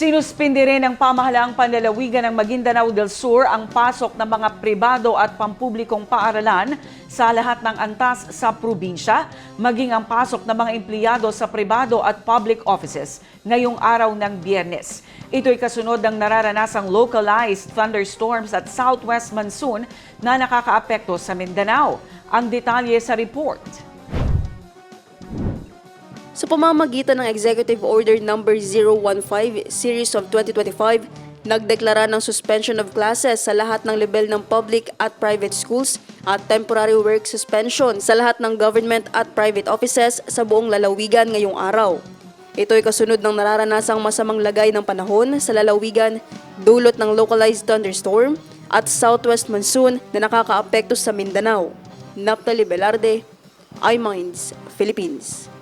Sinuspindi rin ng pamahalaang panlalawigan ng Maguindanao del Sur ang pasok ng mga pribado at pampublikong paaralan sa lahat ng antas sa probinsya, maging ang pasok ng mga empleyado sa pribado at public offices ngayong araw ng biyernes. Ito'y kasunod ng nararanasang localized thunderstorms at southwest monsoon na nakakaapekto sa Mindanao. Ang detalye sa report. Sa pamamagitan ng Executive Order No. 015 Series of 2025, nagdeklara ng suspension of classes sa lahat ng level ng public at private schools at temporary work suspension sa lahat ng government at private offices sa buong lalawigan ngayong araw. Ito ay kasunod ng nararanasang masamang lagay ng panahon sa lalawigan dulot ng localized thunderstorm at southwest monsoon na nakakaapekto sa Mindanao. Naptali Velarde, iMinds, Philippines.